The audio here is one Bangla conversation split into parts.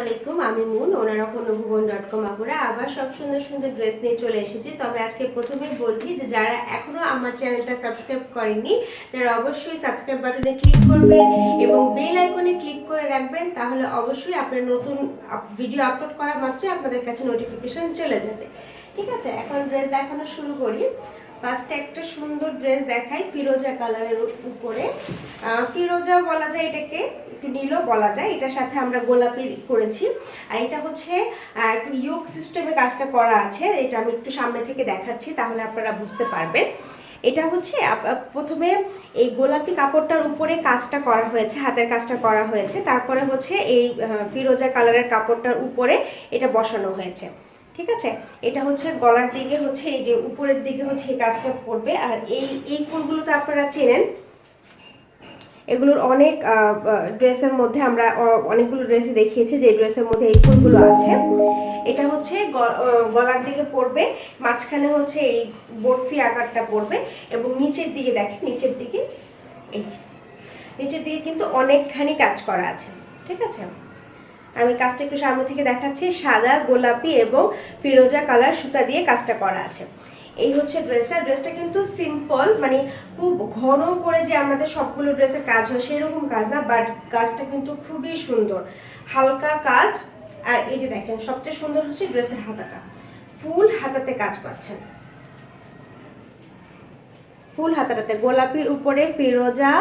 আলাইকুম, আমি মুন, ওনারা ভুবন ডট কম আপুরা। আবার সব সুন্দর সুন্দর ড্রেস নিয়ে চলে এসেছি। তবে আজকে প্রথমেই বলছি যে যারা এখনও আমার চ্যানেলটা সাবস্ক্রাইব করেননি, তারা অবশ্যই সাবস্ক্রাইব বাটনে ক্লিক করবেন এবং বেল আইকনে ক্লিক করে রাখবেন, তাহলে অবশ্যই আপনার নতুন ভিডিও আপলোড করা মাত্রই আপনাদের কাছে নোটিফিকেশন চলে যাবে। ঠিক আছে, এখন ড্রেস দেখানো শুরু করি। ফার্স্টে একটা সুন্দর ড্রেস দেখাই, ফিরোজা কালারের উপরে। ফিরোজা বলা যায় এটাকে একটু নীলও বলা যায়, এটার সাথে আমরা গোলাপি করেছি। আর এটা হচ্ছে একটু ইয়োগ সিস্টেমে কাজটা করা আছে, এটা আমি একটু সামনে থেকে দেখাচ্ছি, তাহলে আপনারা বুঝতে পারবেন। এটা হচ্ছে প্রথমে এই গোলাপি কাপড়টার উপরে কাজটা করা হয়েছে, হাতের কাজটা করা হয়েছে, তারপরে হচ্ছে এই ফিরোজা কালারের কাপড়টার উপরে এটা বসানো হয়েছে। ঠিক আছে? এটা হচ্ছে গলার দিকে হচ্ছে, এই যে উপরের দিকে হচ্ছে এই কাজটা পড়বে আর এই এই ফুলগুলো তো আপনারা চেনেন। এগুলোর অনেক ড্রেসের মধ্যে আমরা অনেকগুলো ড্রেসই দেখিয়েছি, যে ড্রেসের মধ্যে এই ফুলগুলো আছে। এটা হচ্ছে গলার দিকে পড়বে, মাঝখানে হচ্ছে এই বরফি আকারটা পড়বে এবং নিচের দিকে দেখেন, নিচের দিকে এই নিচের দিকে কিন্তু অনেকখানি কাজ করা আছে, ঠিক আছে? আমি কাজটা একটু সামনে থেকে দেখাচ্ছি, সাদা, গোলাপি এবং ফিরোজা কালার সুতা দিয়ে কাজটা করা আছে। এই হচ্ছে ড্রেসটা। ড্রেসটা কিন্তু সিম্পল মানে খুব ঘন করে যে আমাদের সবগুলো ড্রেসের কাজ হয় সেরকম কাজ না বাট কাজটা কিন্তু খুবই সুন্দর। হালকা কাজ, আর এই যে দেখেন, সবচেয়ে সুন্দর হচ্ছে ড্রেসের হাতাটা। ফুল হাতাতে কাজ পাচ্ছেন। ফুল হাতাটাতে, গোলাপির উপরে ফিরোজা,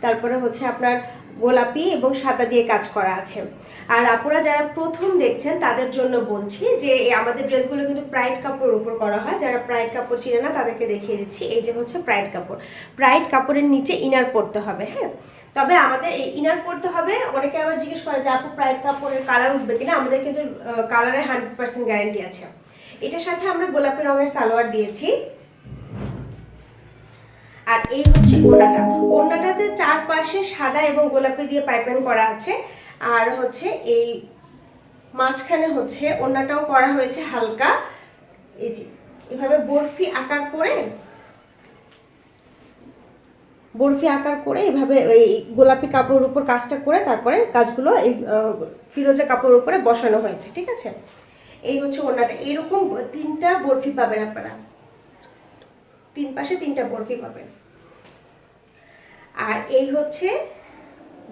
তারপরে হচ্ছে আপনার গোলাপি এবং সাদা দিয়ে কাজ করা আছে। আর আপুরা যারা প্রথম দেখছেন, তাদের জন্য বলছি যে আমাদের ড্রেসগুলো কিন্তু প্রাইড কাপড়ের উপর করা হয়। যারা প্রাইড কাপড় চিনে না, তাদেরকে দেখিয়ে দিচ্ছি। এই যে হচ্ছে প্রাইড কাপড়। প্রাইড কাপড়ের নিচে ইনার পরতে হবে হ্যাঁ? তবে আমাদের এই ইনার পরতে হবে। অনেকে আবার জিজ্ঞেস করে যে, আপু প্রাইড কাপড়ের কালার উঠবে কিনা? আমাদের কিন্তু কালারের হান্ড্রেড পার্সেন্ট গ্যারান্টি আছে। এটার সাথে আমরা গোলাপি রঙের সালোয়ার দিয়েছি। আর এই হচ্ছে ওড়নাটা ওড়নাটাতে চারপাশে সাদা এবং গোলাপি দিয়ে পাইপেন করা আছে। আর হচ্ছে এই মাঝখানে হচ্ছে ওড়নাটাও করা হয়েছে হালকা। এই যে, এভাবে বরফি আকার করে, বরফি আকার করে এভাবে এই গোলাপি কাপড়ের উপর কাজটা করে তারপরে কাজগুলো এই ফিরোজা কাপড়ের উপরে বসানো হয়েছে, ঠিক আছে? এই হচ্ছে ওড়নাটা এরকম তিনটা বরফি পাবেন আপনারা। তিন পাশে তিনটা বরফি পাবেন। আর এই হচ্ছে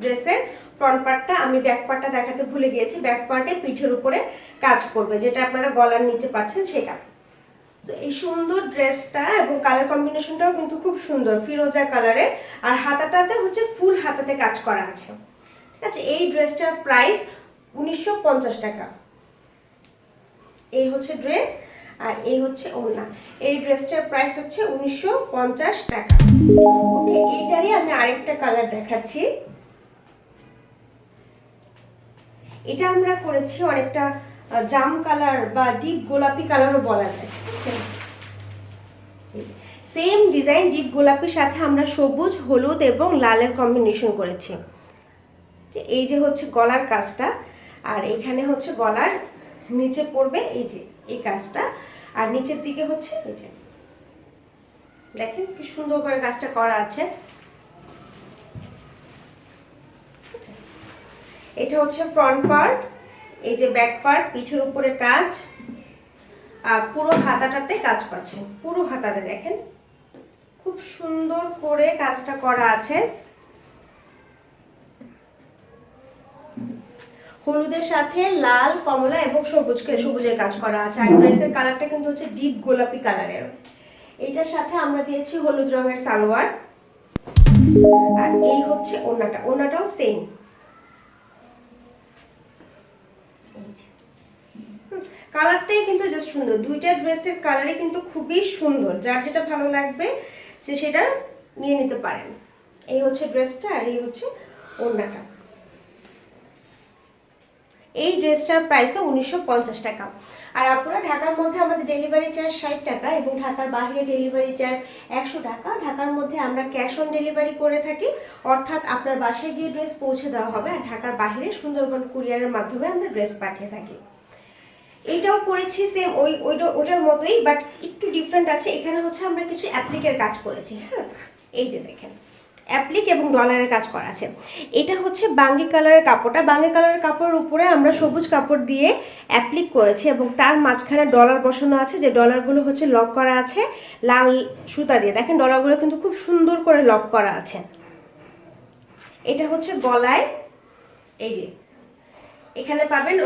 ড্রেসের ফ্রন্ট পার্টটা আমি ব্যাক পার্টটা দেখাতে ভুলে গিয়েছি। ব্যাক পার্টে পিঠের উপরে কাজ করবে, যেটা আপনারা গলার নিচে পাচ্ছেন সেটা। তো এই সুন্দর ড্রেসটা এবং কালার কম্বিনেশনটাও কিন্তু খুব সুন্দর, ফিরোজা কালারের আর হাতাটাতে হচ্ছে ফুল হাতাতে কাজ করা আছে। ঠিক আছে? এই ড্রেসটার প্রাইস উনিশশো পঞ্চাশ টাকা। এই হচ্ছে ড্রেস আর এই হচ্ছে ওড়না। এই ড্রেসটার প্রাইস হচ্ছে উনিশশো পঞ্চাশ টাকা। ওকে এইটারই আমি আরেকটা কালার দেখাচ্ছি। এটা আমরা করেছি অনেকটা জাম কালার বা ডিপ গোলাপি কালারও বলা যায় সেম ডিজাইন ডিপ গোলাপির সাথে আমরা সবুজ, হলুদ এবং লালের কম্বিনেশন করেছি। এই যে হচ্ছে গলার কাজটা, আর এখানে হচ্ছে গলার নিচে পড়বে এই যে এই কাজটা আর নিচের দিকে হচ্ছে যে। দেখেন কি সুন্দর করে কাজটা করা আছে। এটা হচ্ছে ফ্রন্ট পার্ট এই যে ব্যাক পার্ট পিঠের উপরে কাজ। আর পুরো হাতাটাতে কাজ পাচ্ছেন পুরো হাতাতে দেখেন। খুব সুন্দর করে কাজটা করা আছে। হলুদের সাথে লাল, কমলা এবং সবুজ সবুজের কাজ করা আছে। আর ড্রেসের কালারটা কিন্তু হচ্ছে ডিপ গোলাপি কালারের। এইটার সাথে আমরা দিয়েছি হলুদ রঙের সালোয়ার। আর এই হচ্ছে ওড়নাটা। ওড়নাটাও সেম কালারটাই কিন্তু জাস্ট সুন্দর। দুইটা ড্রেসের কালারই কিন্তু খুবই সুন্দর। যার যেটা ভালো লাগবে, সে সেটা নিয়ে নিতে পারেন। এই হচ্ছে ড্রেসটা আর এই হচ্ছে ওড়নাটা। এই ড্রেসটার প্রাইসও উনিশশো পঞ্চাশ টাকা। আর আপনারা ঢাকার মধ্যে আমাদের ডেলিভারি চার্জ ষাট টাকা এবং ঢাকার বাইরে ডেলিভারি চার্জ একশো টাকা। ঢাকার মধ্যে আমরা ক্যাশ অন ডেলিভারি করে থাকি, অর্থাৎ আপনার বাসায় গিয়ে ড্রেস পৌঁছে দেওয়া হবে আর ঢাকার বাইরে সুন্দরবন কুরিয়ারের মাধ্যমে আমরা ড্রেস পাঠিয়ে থাকি। এটাও করেছি সেম ওই, ওইটা, ওটার মতোই বাট একটু ডিফারেন্ট আছে। এখানে হচ্ছে আমরা কিছু অ্যাপ্লিকের কাজ করেছি হ্যাঁ? এই যে দেখেন। অ্যাপ্লিক এবং ডলারের কাজ করা আছে। এটা হচ্ছে বাঙ্গি কালারের কাপড়টা। বাঙ্গি কালারের কাপড়ের উপরে আমরা সবুজ কাপড় দিয়ে অ্যাপ্লিক করেছি এবং তার মাঝখানে ডলার বসানো আছে। যে ডলারগুলো হচ্ছে লক করা আছে, লাল সুতা দিয়ে। দেখেন ডলারগুলো কিন্তু খুব সুন্দর করে লক করা আছে। এটা হচ্ছে গলায়, এই যে, এখানে পাবেন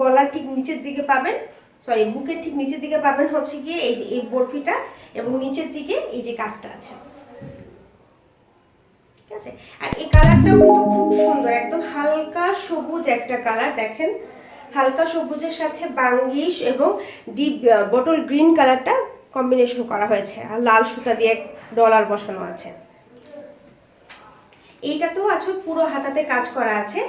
গলার ঠিক নিচের দিকে পাবেন সরি বুকের ঠিক নিচের দিকে পাবেন হচ্ছে গিয়ে এই যে এই বরফিটা এবং নিচের দিকে এই যে কাজটা আছে। আছে। আর এই কালারটাও কিন্তু খুব সুন্দর, একদম হালকা সবুজ একটা কালার, দেখেন। হালকা সবুজের সাথে বাঙ্গিশ এবং ডিপ বটল গ্রিন কালারটা কম্বিনেশন করা হয়েছে। আর লাল সুতা দিয়ে ডলার বসানো আছে। এইটা তো আছে, পুরো হাতাতে কাজ করা আছে।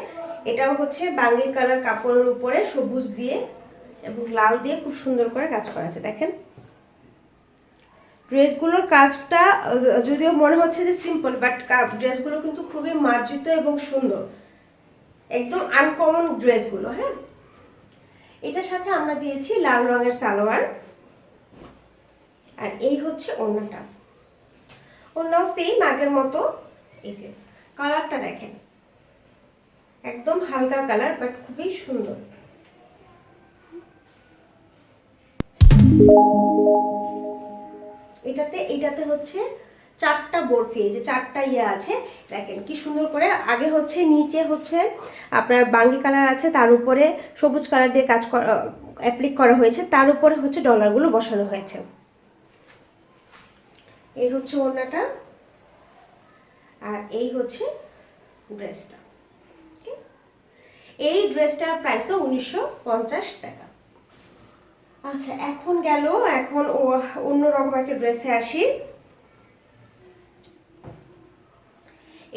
এটাও হচ্ছে বাঙ্গি কালার, কাপড়ের উপরে সবুজ দিয়ে এবং লাল দিয়ে খুব সুন্দর করে কাজ করা আছে, দেখেন। ড্রেসগুলোর কাজটা যদিও মনে হচ্ছে যে সিম্পল বাট ড্রেসগুলো কিন্তু খুবই মার্জিত এবং সুন্দর। একদম আনকমন ড্রেসগুলো হ্যাঁ? এটার সাথে আমরা দিয়েছি লাল রঙের সালোয়ার। আর এই হচ্ছে অন্যটা ওড়নাও সেম আগের মতো। এই যে, কালারটা দেখেন। একদম হালকা কালার বাট খুবই সুন্দর। এটাতে এটাতে হচ্ছে চারটা বরফি, এই যে চারটা ইয়ে আছে, দেখেন কি সুন্দর করে। আগে হচ্ছে, নিচে হচ্ছে আপনার বাঙ্গি কালার আছে, তার উপরে সবুজ কালার দিয়ে কাজ করা অ্যাপ্লিক করা হয়েছে, তার উপরে হচ্ছে ডলারগুলো বসানো হয়েছে। এই হচ্ছে ওড়নাটা, আর এই হচ্ছে ড্রেসটা এই ড্রেসটার প্রাইসও উনিশশো পঞ্চাশ টাকা। আচ্ছা এখন গেল, এখন ও অন্যরকম একটা ড্রেসে আসি।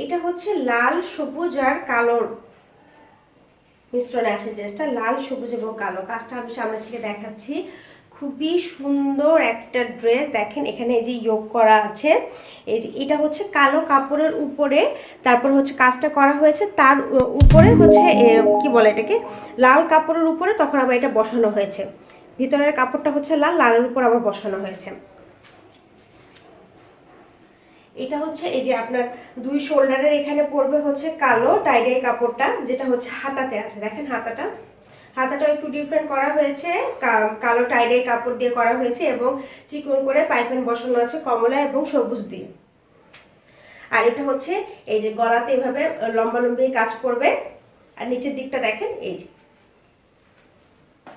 এটা হচ্ছে লাল সবুজ আর কালোর মিশ্রণে আছে ড্রেসটা লাল, সবুজ এবং কালো। কাজটা আমি সামনে থেকে দেখাচ্ছি। খুবই সুন্দর একটা ড্রেস দেখেন, এখানে এই যে যোগ করা আছে। এই যে, এটা হচ্ছে কালো কাপড়ের উপরে। তারপর হচ্ছে কাজটা করা হয়েছে, তার উপরে হচ্ছে কি বলে এটাকে? লাল কাপড়ের উপরে তখন আবার এটা বসানো হয়েছে। ভিতরের কাপড়টা হচ্ছে লাল, লালের উপর আবার বসানো হয়েছে। এটা হচ্ছে এই যে আপনার দুই শোল্ডারের এখানে পড়বে হচ্ছে কালো টাইডের কাপড়টা, যেটা হচ্ছে হাতাতে আছে। দেখেন হাতাটা। হাতাটাও একটু ডিফারেন্ট করা হয়েছে। কালো টাইডের কাপড় দিয়ে করা হয়েছে এবং চিকন করে পাইপেন বসানো আছে কমলা এবং সবুজ দিয়ে। আর এটা হচ্ছে এই যে গলাতে এভাবে লম্বা লম্বি কাজ করবে। আর নিচের দিকটা দেখেন, এই যে।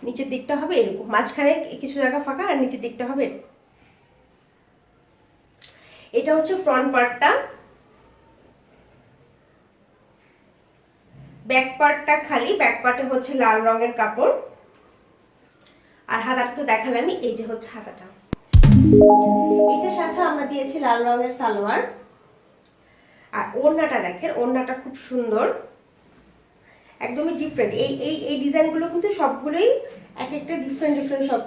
নিচের দিকটা হবে এরকম। মাঝখানে কিছু জায়গা ফাঁকা আর নিচের দিকটা হবে এটা হচ্ছে ফ্রন্ট পার্টটা ব্যাক পার্টটা খালি ব্যাক পার্টে হচ্ছে লাল রঙের কাপড়। আর হাতাটা তো দেখালামই, এই যে হচ্ছে হাতাটা। এটার সাথে আমরা দিয়েছি লাল রঙের সালোয়ার। আর ওড়নাটা দেখেন, ওড়নাটা খুব সুন্দর। একদমই ডিফারেন্ট এই এই এই ডিজাইনগুলো কিন্তু সবগুলোই এক একটা ডিফারেন্ট ডিফারেন্ট সব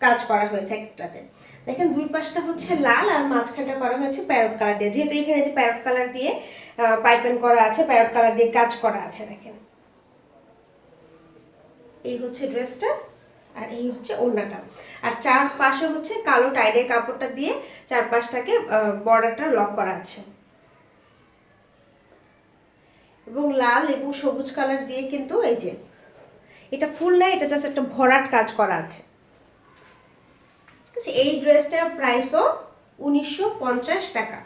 কাজ করা হয়েছে একটাতে। দেখেন দুই পাশটা হচ্ছে লাল আর মাঝখানটা করা হয়েছে প্যারট কালার দিয়ে। যেহেতু এখানে যে প্যারট কালার দিয়ে পাইপেন করা আছে প্যারট কালার দিয়ে কাজ করা আছে, দেখেন। এই হচ্ছে ড্রেসটা আর এই হচ্ছে ওড়নাটা। আর চার পাশে হচ্ছে কালো টাইডের কাপড়টা দিয়ে চারপাশটাকে বর্ডারটা লক করা আছে। এবং লাল এবং সবুজ কালার দিয়ে কিন্তু এই যে, এটা ফুল না, এটা জাস্ট একটা ভরাট কাজ করা আছে। আছে? এই ড্রেসটার প্রাইসও উনিশশো পঞ্চাশ টাকা।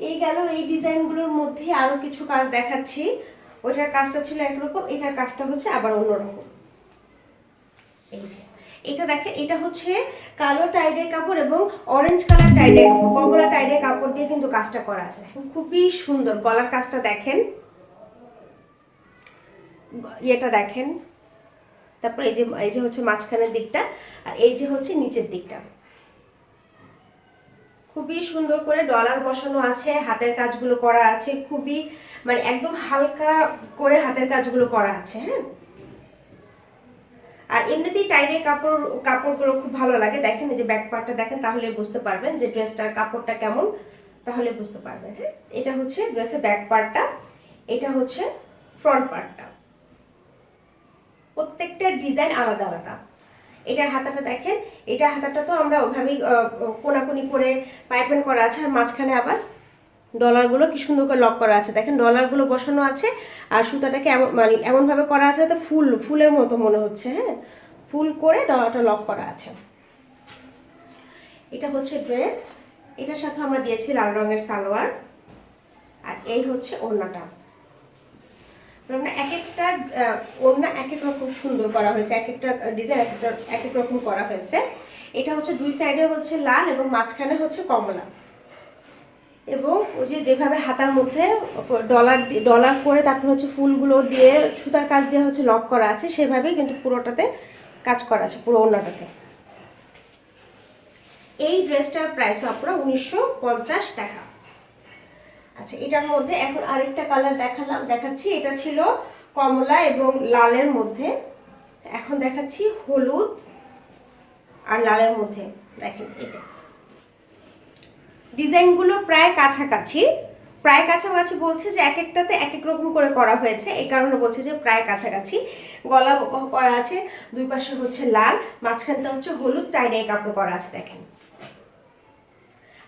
এই গেল এই ডিজাইনগুলোর মধ্যে আরও কিছু কাজ দেখাচ্ছি। ওইটার কাজটা ছিল একরকম, এটার কাজটা হচ্ছে আবার অন্যরকম। এই যে। এটা দেখেন, এটা হচ্ছে কালো টাইডের কাপড় এবং অরেঞ্জ কালার টাইডের কমলা টাইডের কাপড় দিয়ে কিন্তু কাজটা করা আছে। খুবই সুন্দর গলার কাজটা দেখেন। ইয়েটা দেখেন। তারপর এই যে এই যে হচ্ছে মাঝখানের দিকটা আর এই যে হচ্ছে নিচের দিকটা। খুবই সুন্দর করে ডলার বসানো আছে, হাতের কাজগুলো করা আছে, খুবই মানে একদম হালকা করে হাতের কাজগুলো করা আছে হ্যাঁ? আর এমনিতেই টাইডের কাপড়, কাপড়গুলো খুব ভালো লাগে। দেখেন যে ব্যাক পার্টটা দেখেন, তাহলে বুঝতে পারবেন যে ড্রেসটার কাপড়টা কেমন, তাহলে বুঝতে পারবেন হ্যাঁ? এটা হচ্ছে ড্রেসের ব্যাক পার্টটা এটা হচ্ছে ফ্রন্ট পার্টটা প্রত্যেকটা ডিজাইন আলাদা আলাদা। এটার হাতাটা দেখেন এটা হাতাটা তো আমরা ওভাবেই কোনাকুনি করে পাইপেন করা আছে, আর মাঝখানে আবার ডলারগুলো কি সুন্দর করে লক করা আছে। দেখেন ডলারগুলো বসানো আছে আর সুতাটাকে এমন মানে এমনভাবে করা আছে তো ফুল, ফুলের মতো মনে হচ্ছে হ্যাঁ? ফুল করে ডলারটা লক করা আছে। এটা হচ্ছে ড্রেস এটার সাথে আমরা দিয়েছি লাল রঙের সালোয়ার আর এই হচ্ছে ওড়নাটা। আমরা এক একটা ওড়না এক এক রকম সুন্দর করা হয়েছে এক একটা ডিজাইন এক একটা এক এক রকম করা হয়েছে। এটা হচ্ছে দুই সাইডে হচ্ছে লাল এবং মাঝখানে হচ্ছে কমলা। এবং ওই যে যেভাবে হাতার মধ্যে ডলার ডলার করে তারপর হচ্ছে ফুলগুলো দিয়ে সুতার কাজ দিয়ে হচ্ছে লক করা আছে, সেভাবেই কিন্তু পুরোটাতে কাজ করা আছে, পুরো ওড়নাটাতে। এই ড্রেসটার প্রাইস আপনারা উনিশশো পঞ্চাশ টাকা। আচ্ছা এটার মধ্যে এখন আরেকটা কালার দেখালাম, দেখাচ্ছি। এটা ছিল কমলা এবং লালের মধ্যে। এখন দেখাচ্ছি হলুদ আর লালের মধ্যে। দেখেন এটা। ডিজাইনগুলো প্রায় কাছাকাছি। প্রায় কাছাকাছি বলছে যে এক একটাতে এক এক রকম করে করা হয়েছে। এই কারণে বলছে যে প্রায় কাছাকাছি। গলা করা আছে, দুই পাশে হচ্ছে লাল, মাঝখানটা হচ্ছে হলুদ টাইডাই কাপড় করা আছে, দেখেন।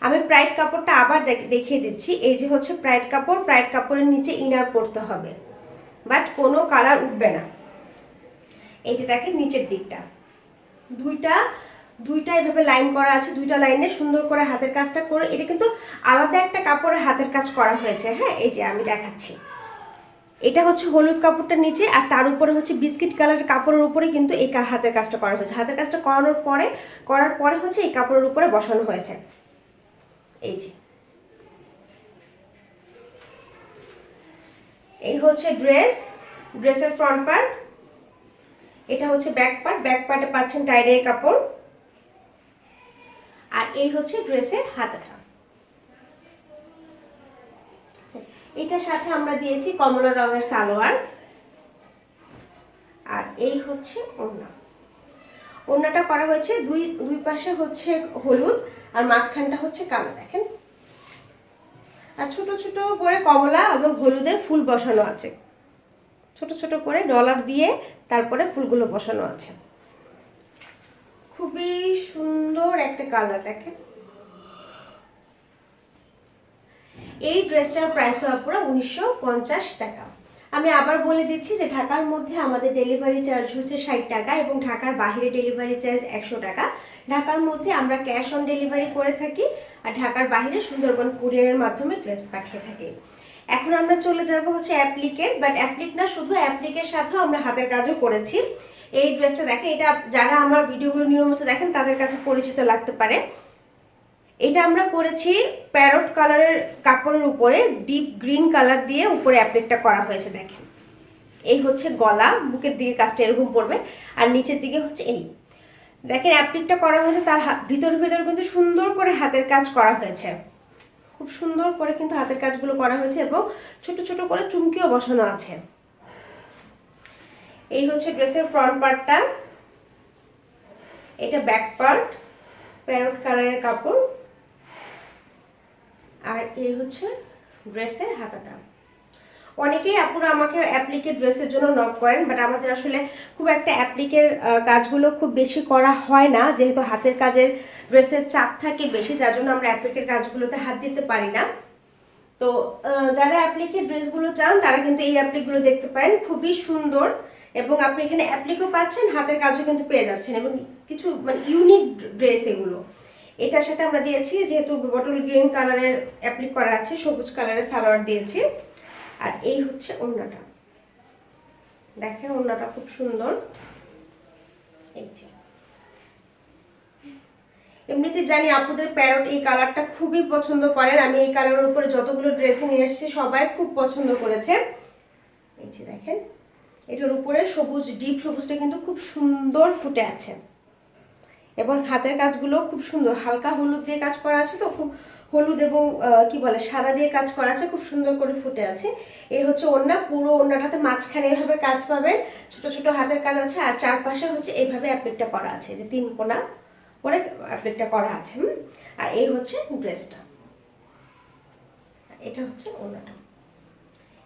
আমি প্রাইড কাপড়টা আবার দেখ- দেখিয়ে দিচ্ছি। এই যে হচ্ছে প্রাইড কাপড়, প্রাইড কাপড়ের নিচে ইনার পরতে হবে। বাট কোনো কালার উঠবে না। এই যে দেখেন নিচের দিকটা। দুইটা দুইটা এভাবে লাইন করা আছে, দুইটা লাইনে সুন্দর করে হাতের কাজটা করে, এটা কিন্তু আলাদা একটা কাপড়ে হাতের কাজ করা হয়েছে হ্যাঁ? এই যে আমি দেখাচ্ছি। এটা হচ্ছে হলুদ কাপড়টা নিচে, আর তার উপরে হচ্ছে বিস্কিট কালারের কাপড়ের উপরে কিন্তু এই হাতের কাজটা করা হয়েছে। হাতের কাজটা করানোর পরে, করার পরে হচ্ছে এই কাপড়ের উপরে বসানো হয়েছে। এই যে। এই হচ্ছে ড্রেস, ড্রেসের ফ্রন্ট পার্ট, এটা হচ্ছে ব্যাক পার্ট, ব্যাক পার্টে পাচ্ছেন টাইডের কাপড়। আর এই হচ্ছে ড্রেসের হাতাটা। আচ্ছা, এটার সাথে আমরা দিয়েছি কমলা রঙের সালোয়ার। আর এই হচ্ছে ওড়না। ওড়নাটা করা হয়েছে দুই দুই পাশে হচ্ছে হলুদ আর মাঝখানটা হচ্ছে কালো দেখেন। আর ছোট ছোট করে কমলা এবং হলুদের ফুল বসানো আছে। ছোট ছোট করে ডলার দিয়ে তারপরে ফুলগুলো বসানো আছে। খুবই সুন্দর একটা কালার দেখেন। এই ড্রেসটার প্রাইস আপনারা উনিশশো পঞ্চাশ টাকা। আমি আবার বলে দিচ্ছি যে ঢাকার মধ্যে আমাদের ডেলিভারি চার্জ হচ্ছে ষাট টাকা এবং ঢাকার বাইরে ডেলিভারি চার্জ একশো টাকা। ঢাকার মধ্যে আমরা ক্যাশ অন ডেলিভারি করে থাকি আর ঢাকার বাইরে সুন্দরবন কুরিয়ারের মাধ্যমে ড্রেস পাঠিয়ে থাকি। এখন আমরা চলে যাব হচ্ছে অ্যাপ্লিকের বাট অ্যাপ্লিক না, শুধু অ্যাপ্লিকের সাথেও আমরা হাতের কাজও করেছি। এই ড্রেসটা দেখেন, এটা যারা আমার ভিডিওগুলো নিয়মিত দেখেন, তাদের কাছে পরিচিত লাগতে পারে। এটা আমরা করেছি প্যারট কালারের কাপড়ের উপরে ডিপ গ্রিন কালার দিয়ে উপরে অ্যাপ্লিকটা করা হয়েছে, দেখেন। এই হচ্ছে গলা, বুকের দিকে কাজটা এরকম পড়বে, আর নিচের দিকে হচ্ছে এই। দেখেন অ্যাপ্লিকটা করা হয়েছে, তার ভিতর ভিতর কিন্তু সুন্দর করে হাতের কাজ করা হয়েছে। খুব সুন্দর করে কিন্তু হাতের কাজগুলো করা হয়েছে এবং ছোট ছোট করে চুমকিও বসানো আছে। এই হচ্ছে ড্রেসের ফ্রন্ট পার্টটা এটা ব্যাক পার্ট প্যারট কালারের কাপড়। আর এই হচ্ছে ড্রেসের হাতাটা। অনেকেই আপুরা আমাকে অ্যাপ্লিকের ড্রেসের জন্য নক করেন বাট আমাদের আসলে খুব একটা অ্যাপ্লিকের কাজগুলো খুব বেশি করা হয় না। যেহেতু হাতের কাজের ড্রেসের চাপ থাকে বেশি, যার জন্য আমরা অ্যাপ্লিকের কাজগুলোতে হাত দিতে পারি না। তো যারা অ্যাপ্লিকের ড্রেসগুলো চান, তারা কিন্তু এই অ্যাপ্লিকগুলো দেখতে পারেন। খুবই সুন্দর। এবং আপনি এখানে অ্যাপ্লিকও পাচ্ছেন, হাতের কাজও কিন্তু পেয়ে যাচ্ছেন এবং কিছু মানে ইউনিক ড্রেস এগুলো। এটার সাথে আমরা দিয়েছি, যেহেতু বটল গ্রিন কালারের অ্যাপ্লিক করা আছে, সবুজ কালারের সালোয়ার দিয়েছি। আর এই হচ্ছে ওড়নাটা। দেখেন ওড়নাটা খুব সুন্দর। এই যে। এমনিতে জানি আপুদের প্যারট এই কালারটা খুবই পছন্দ করেন। আমি এই কালারের উপরে যতগুলো ড্রেস নিয়ে এসেছি, সবাই খুব পছন্দ করেছে। এই যে দেখেন। এটার উপরে সবুজ, ডিপ সবুজটা কিন্তু খুব সুন্দর ফুটে আছে। এবং হাতের কাজগুলো খুব সুন্দর, হালকা হলুদ দিয়ে কাজ করা আছে তো, খুব হলুদ এবং কি বলে, সাদা দিয়ে কাজ করা আছে, খুব সুন্দর করে ফুটে আছে। এই হচ্ছে ওড়না, পুরো ওড়নাটাতে মাঝখানে এভাবে কাজ পাবেন ছোট ছোট হাতের কাজ আছে, আর চারপাশে হচ্ছে এইভাবে অ্যাপ্লিকটা করা আছে, যে তিন কোনা করে অ্যাপ্লিকটা করা আছে? আর এই হচ্ছে ড্রেসটা। এটা হচ্ছে ওড়নাটা।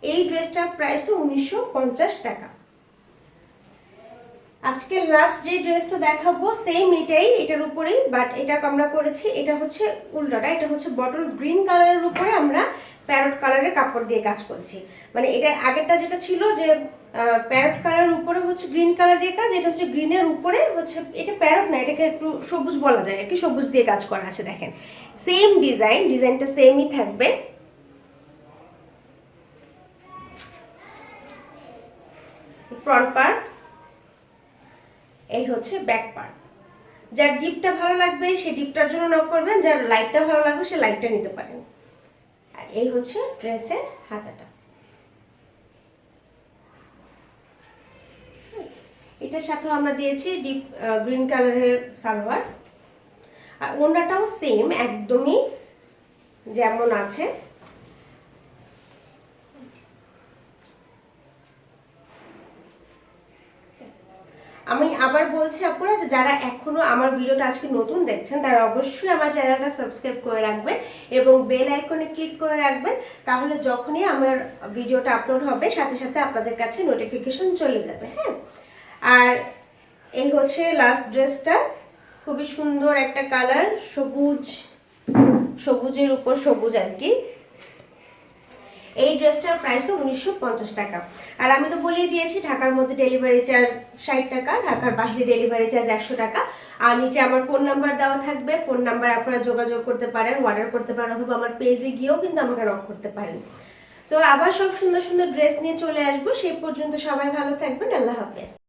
এই ড্রেসটার প্রাইসও উনিশশো টাকা। আজকে লাস্ট যে ড্রেসটা দেখাবো সেম এটাই, এটার উপরেই বাট এটা আমরা করেছি, এটা হচ্ছে উল্টাটা, এটা হচ্ছে বটল গ্রিন কালারের উপরে আমরা প্যারট কালারের কাপড় দিয়ে কাজ করেছি। মানে এটা আগেরটা যেটা ছিল যে প্যারট কালারের উপরে হচ্ছে গ্রিন কালার দিয়ে কাজ, এটা হচ্ছে গ্রিনের উপরে হচ্ছে, এটা প্যারট না, এটাকে একটু সবুজ বলা যায়, আর কি সবুজ দিয়ে কাজ করা আছে, দেখেন। সেম ডিজাইন ডিজাইনটা সেমই থাকবে। ফ্রন্ট পার্ট এই হচ্ছে ব্যাক পার্ট যার ডিপটা ভালো লাগবে সে ডিপটার জন্য নক করবেন, যার লাইটটা ভালো লাগবে, সে লাইটটা নিতে পারেন। আর এই হচ্ছে ড্রেসের হাতাটা। এটার সাথেও আমরা দিয়েছি ডিপ গ্রিন কালারের সালোয়ার। আর ওনাটাও সেম একদমই যেমন আছে। আমি আবার বলছি আপনারা যে যারা এখনও আমার ভিডিওটা আজকে নতুন দেখছেন, তারা অবশ্যই আমার চ্যানেলটা সাবস্ক্রাইব করে রাখবেন এবং বেল আইকনে ক্লিক করে রাখবেন, তাহলে যখনই আমার ভিডিওটা আপলোড হবে, সাথে সাথে আপনাদের কাছে নোটিফিকেশন চলে যাবে হ্যাঁ? আর এই হচ্ছে লাস্ট ড্রেসটা খুবই সুন্দর একটা কালার সবুজ, সবুজের উপর সবুজ আর কি। এই ড্রেসটার প্রাইসও উনিশশো পঞ্চাশ টাকা। আর আমি তো বলেই দিয়েছি, ঢাকার মধ্যে ডেলিভারি চার্জ ষাট টাকা, ঢাকার বাইরে ডেলিভারি চার্জ একশো টাকা। আর নিচে আমার ফোন নাম্বার দেওয়া থাকবে ফোন নাম্বার আপনারা যোগাযোগ করতে পারেন অর্ডার করতে পারেন, অথবা আমার পেজে গিয়েও কিন্তু আমাকে রক করতে পারেন। সো আবার সব সুন্দর সুন্দর ড্রেস নিয়ে চলে আসব। সেই পর্যন্ত সবাই ভালো থাকবেন, আল্লাহ হাফেজ।